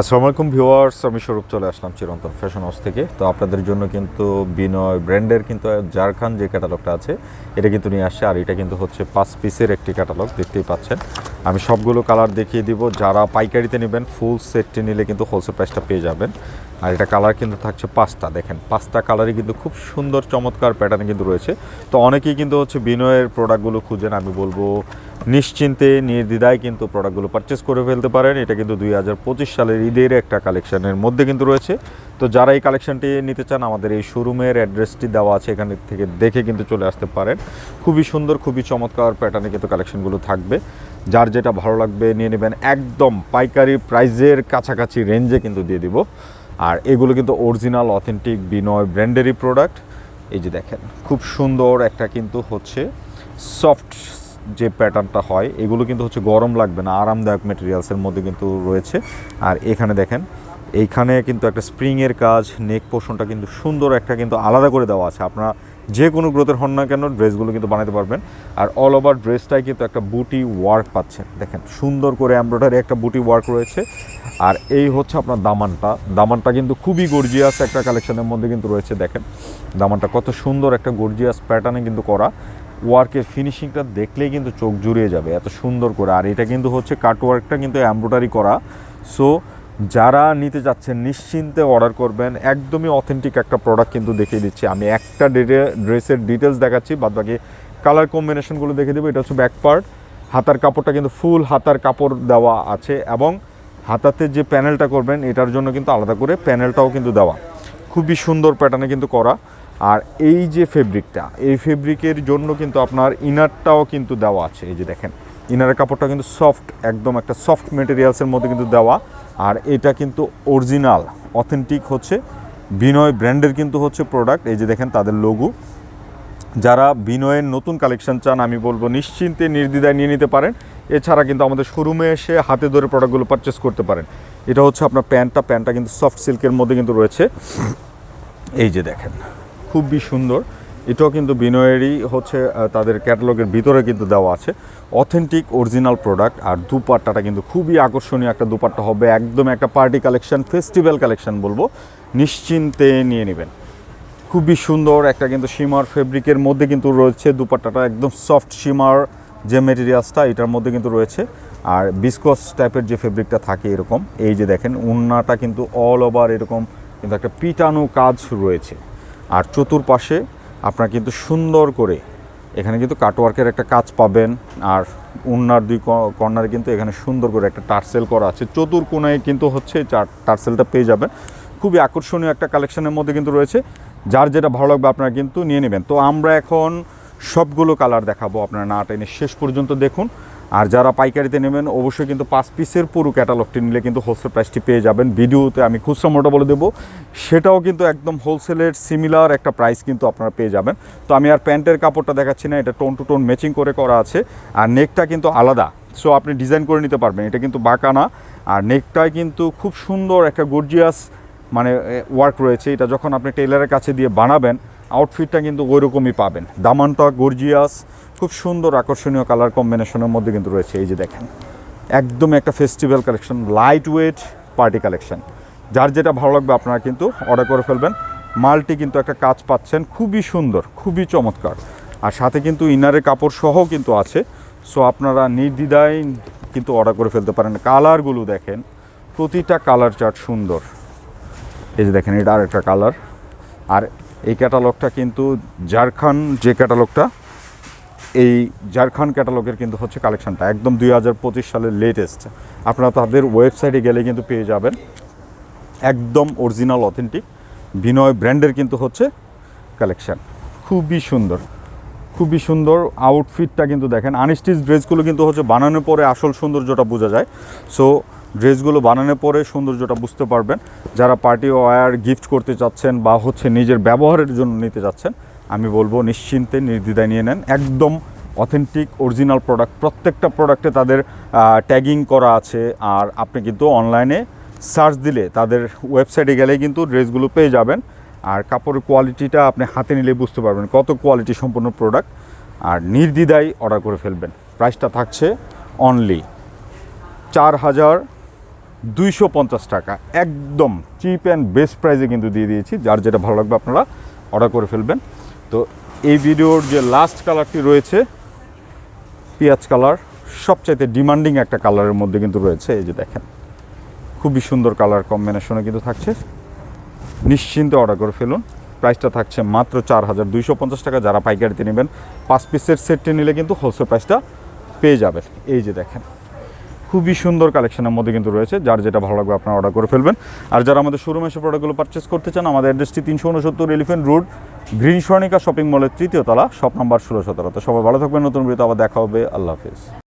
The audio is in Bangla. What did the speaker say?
আসসালামু আলাইকুম ভিউয়ার্স, আমি স্বরূপ চলে আসলাম চিরন্তন ফ্যাশন হাউস থেকে। তো আপনাদের জন্য কিন্তু বিনয় ব্র্যান্ডের কিন্তু জারখান যে ক্যাটালগটা আছে, এটা কিন্তু নিয়ে আসছে। আর এটা কিন্তু হচ্ছে পাঁচ পিসের একটি ক্যাটালগ, দেখতেই পাচ্ছেন। আমি সবগুলো কালার দেখিয়ে দিব। যারা পাইকারিতে নেবেন, ফুল সেটটি নিলে কিন্তু হোলসেল প্রাইসটা পেয়ে যাবেন। আর এটা কালার কিন্তু থাকছে পাঁচটা, দেখেন। পাঁচটা কালারই কিন্তু খুব সুন্দর, চমৎকার প্যাটার্ন কিন্তু রয়েছে। তো অনেকেই কিন্তু হচ্ছে বিনয়ের প্রোডাক্টগুলো খুঁজেন, আমি বলব নিশ্চিন্তে, নির্দ্বিধায় কিন্তু প্রোডাক্টগুলো পারচেস করে ফেলতে পারেন। এটা কিন্তু দুই হাজার পঁচিশ সালের ঈদের একটা কালেকশানের মধ্যে কিন্তু রয়েছে। তো যারা এই কালেকশনটি নিতে চান, আমাদের এই শোরুমের অ্যাড্রেসটি দেওয়া আছে, এখান থেকে দেখে কিন্তু চলে আসতে পারেন। খুবই সুন্দর, খুবই চমৎকার প্যাটার্নে কিন্তু কালেকশনগুলো থাকবে। যার যেটা ভালো লাগবে, নিয়ে নেবেন একদম পাইকারি প্রাইজের কাছাকাছি রেঞ্জে কিন্তু দিয়ে দিব। আর এগুলো কিন্তু অরিজিনাল অথেন্টিক বিনয় ব্র্যান্ডেরই প্রোডাক্ট এই যে দেখেন, খুব সুন্দর একটা কিন্তু হচ্ছে সফট যে প্যাটার্নটা হয়, এগুলো কিন্তু হচ্ছে গরম লাগবে না, আরামদায়ক মেটেরিয়ালসের মধ্যে কিন্তু রয়েছে। আর এখানে দেখেন, এইখানে কিন্তু একটা স্প্রিংয়ের কাজ নেক পোর্শনটা কিন্তু সুন্দর একটা কিন্তু আলাদা করে দেওয়া আছে। আপনারা যে কোনো গ্রোথের হন না কেন ড্রেসগুলো কিন্তু বানাতে পারবেন। আর অল ওভার ড্রেসটাই কিন্তু একটা বুটি ওয়ার্ক পাচ্ছেন। দেখেন, সুন্দর করে এমব্রয়ডারি একটা বুটি ওয়ার্ক রয়েছে। আর এই হচ্ছে আপনার দামানটা। দামানটা কিন্তু খুবই গর্জিয়াস একটা কালেকশনের মধ্যে কিন্তু রয়েছে, দেখেন। দামানটা কত সুন্দর একটা গর্জিয়াস প্যাটার্নে কিন্তু করা। ওয়ার্কের ফিনিশিংটা দেখলেই কিন্তু চোখ জুড়িয়ে যাবে, এত সুন্দর করে। আর এটা কিন্তু হচ্ছে কাট ওয়ার্কটা কিন্তু এমব্রয়ডারি করা। সো যারা নিতে যাচ্ছেন, নিশ্চিন্তে অর্ডার করবেন। একদমই অথেন্টিক একটা প্রোডাক্ট কিন্তু দেখিয়ে দিচ্ছি। আমি একটা ডেটে ড্রেসের ডিটেলস দেখাচ্ছি বাদ বাকি কালার কম্বিনেশনগুলো দেখে দেবো। এটা হচ্ছে ব্যাক পার্ট হাতার কাপড়টা কিন্তু ফুল হাতার কাপড় দেওয়া আছে এবং হাতাতে যে প্যানেলটা করবেন, এটার জন্য কিন্তু আলাদা করে প্যানেলটাও কিন্তু দেওয়া। খুবই সুন্দর প্যাটার্নে কিন্তু করা। আর এই যে ফেব্রিকটা এই ফেব্রিকের জন্য কিন্তু আপনার ইনারটাও কিন্তু দেওয়া আছে। এই যে দেখেন ইনারের কাপড়টা কিন্তু সফট একদম একটা সফট মেটেরিয়ালসের মধ্যে কিন্তু দেওয়া। আর এটা কিন্তু অরিজিনাল অথেন্টিক হচ্ছে। বিনয় ব্র্যান্ডের কিন্তু হচ্ছে প্রোডাক্ট এই যে দেখেন তাদের লোগো যারা বিনয়ের নতুন কালেকশন চান, আমি বলব নিশ্চিন্তে নির্দ্বিধায় নিয়ে নিতে পারেন। এছাড়া কিন্তু আমাদের শোরুমে এসে হাতে ধরে প্রোডাক্টগুলো পারচেস করতে পারেন। এটা হচ্ছে আপনার প্যান্টটা প্যান্টটা কিন্তু সফট সিল্কের মধ্যে কিন্তু রয়েছে। এই যে দেখেন, খুবই সুন্দর। এটাও কিন্তু বিনয়েরই হচ্ছে তাদের ক্যাটালগের ভিতরে কিন্তু দেওয়া আছে। অথেন্টিক অরিজিনাল প্রোডাক্ট আর দুপাট্টাটা কিন্তু খুবই আকর্ষণীয় একটা দুপাট্টা হবে। একদম একটা পার্টি কালেকশন ফেস্টিভ্যাল কালেকশন বলব। নিশ্চিন্তে নিয়ে নেবেন। খুবই সুন্দর একটা কিন্তু শিমার ফেব্রিকের মধ্যে কিন্তু রয়েছে দুপাট্টাটা। একদম সফট শিমার যে মেটেরিয়ালসটা এটার মধ্যে কিন্তু রয়েছে, আর বিস্কস টাইপের যে ফেব্রিকটা থাকে এরকম, এই যে দেখেন উন্নাটা কিন্তু অল ওভার এরকম কিন্তু একটা পিটানো কাজ রয়েছে। আর চতুর্পাশে আপনার কিন্তু সুন্দর করে এখানে কিন্তু কাটওয়ার্কের একটা কাজ পাবেন, আর উন্নার দুই কর্নারে কিন্তু এখানে সুন্দর করে একটা টার্সেল করা আছে। চতুর কোনায় কিন্তু হচ্ছে টার্সেলটা পেয়ে যাবেন। খুবই আকর্ষণীয় একটা কালেকশনের মধ্যে কিন্তু রয়েছে। যার যেটা ভালো লাগবে আপনারা কিন্তু নিয়ে নেবেন। তো আমরা এখন সবগুলো কালার দেখাবো আপনারা না টেনে শেষ পর্যন্ত দেখুন। আর যারা পাইকারিতে নেবেন, অবশ্যই কিন্তু পাঁচ পিসের পুরো ক্যাটালগটি নিলে কিন্তু হোলসেল প্রাইসটি পেয়ে যাবেন। ভিডিওতে আমি খুচরা মোটা বলে দেবো। সেটাও কিন্তু একদম হোলসেলের সিমিলার একটা প্রাইস কিন্তু আপনারা পেয়ে যাবেন। তো আমি আর প্যান্টের কাপড়টা দেখাচ্ছি না, এটা টোন টু টোন ম্যাচিং করে করা আছে। আর নেকটা কিন্তু আলাদা। সো আপনি ডিজাইন করে নিতে পারবেন। এটা কিন্তু বাঁকা না আর নেকটায় কিন্তু খুব সুন্দর একটা গর্জিয়াস মানে ওয়ার্ক রয়েছে। এটা যখন আপনি টেলারের কাছে দিয়ে বানাবেন আউটফিটটা কিন্তু ওই রকমই পাবেন। দামানটা গর্জিয়াস খুব সুন্দর, আকর্ষণীয় কালার কম্বিনেশনের মধ্যে কিন্তু রয়েছে। এই যে দেখেন, একদম একটা festival collection light weight party collection যার যেটা ভালো লাগবে আপনারা কিন্তু অর্ডার করে ফেলবেন। মালটি কিন্তু একটা কাজ পাচ্ছেন, খুবই সুন্দর, খুবই চমৎকার। আর সাথে কিন্তু ইনারের কাপড় সহ কিন্তু আছে। সো আপনারা নির্দ্বিধায় কিন্তু অর্ডার করে ফেলতে পারেন। কালারগুলো দেখেন, প্রতিটা কালার চার্ট সুন্দর। এই যে দেখেন, এটা আর একটা কালার আর এই ক্যাটালগটা কিন্তু জারখান যে ক্যাটালগটা, এই জারখান ক্যাটালগের কিন্তু হচ্ছে কালেকশানটা। একদম দুই হাজার পঁচিশ সালের লেটেস্ট আপনারা তাদের ওয়েবসাইটে গেলে কিন্তু পেয়ে যাবেন। একদম অরিজিনাল অথেন্টিক বিনয় ব্র্যান্ডের কিন্তু হচ্ছে কালেকশন। খুবই সুন্দর। খুবই সুন্দর আউটফিটটা কিন্তু দেখেন। আনস্টিচ ড্রেসগুলো কিন্তু হচ্ছে বানানোর পরে আসল সৌন্দর্যটা বোঝা যায়। সো ড্রেসগুলো বানানোর পরে সৌন্দর্যটা বুঝতে পারবেন। যারা পার্টি ওয়্যার গিফট করতে চাচ্ছেন বা হচ্ছে নিজের ব্যবহারের জন্য নিতে যাচ্ছেন আমি বলব নিশ্চিন্তে নির্দ্বিধায় নিয়ে নেন। একদম অথেন্টিক অরিজিনাল প্রোডাক্ট প্রত্যেকটা প্রোডাক্টে তাদের ট্যাগিং করা আছে। আর আপনি কিন্তু অনলাইনে সার্চ দিলে তাদের ওয়েবসাইটে গেলে কিন্তু ড্রেসগুলো পেয়ে যাবেন। আর কাপড়ের কোয়ালিটিটা আপনি হাতে নিলে বুঝতে পারবেন কত কোয়ালিটি সম্পন্ন প্রোডাক্ট আর নির্দ্বিধায় অর্ডার করে ফেলবেন। প্রাইসটা থাকছে অনলি চার হাজার দুইশো পঞ্চাশ টাকা। একদম চিপ অ্যান্ড বেস্ট প্রাইসে কিন্তু দিয়ে দিয়েছি। যার যেটা ভালো লাগবে আপনারা অর্ডার করে ফেলবেন। তো এই ভিডিওর যে লাস্ট কালারটি রয়েছে, পেঁয়াজ কালার সবচাইতে ডিমান্ডিং একটা কালারের মধ্যে কিন্তু রয়েছে। এই যে দেখেন, খুবই সুন্দর কালার কম্বিনেশনে কিন্তু থাকছে। নিশ্চিন্তে অর্ডার করে ফেলুন। প্রাইসটা থাকছে মাত্র চার হাজার দুইশো পঞ্চাশ টাকা। যারা পাইকারিতে নেবেন, পাঁচ পিসের সেটটি নিলে কিন্তু হোলসেল প্রাইসটা পেয়ে যাবেন। এই যে দেখেন খুবই সুন্দর কালেকশনের মধ্যে কিন্তু রয়েছে, যার যেটা ভালো লাগবে আপনারা অর্ডার করে ফেলবেন। আর যারা আমাদের শোরুমে এসে প্রোডাক্টগুলো পারচেস করতে চান, আমাদের অ্যাড্রেসটি তিনশো উনসত্তর এলিফেন্ট রোড গ্রিন শপিং মলের তৃতীয় তলা শপ নাম্বার ষোলো সতেরো। তো সবাই ভালো থাকবেন, নতুন ভিডিওতে আবার দেখা হবে। আল্লাহ হাফিজ।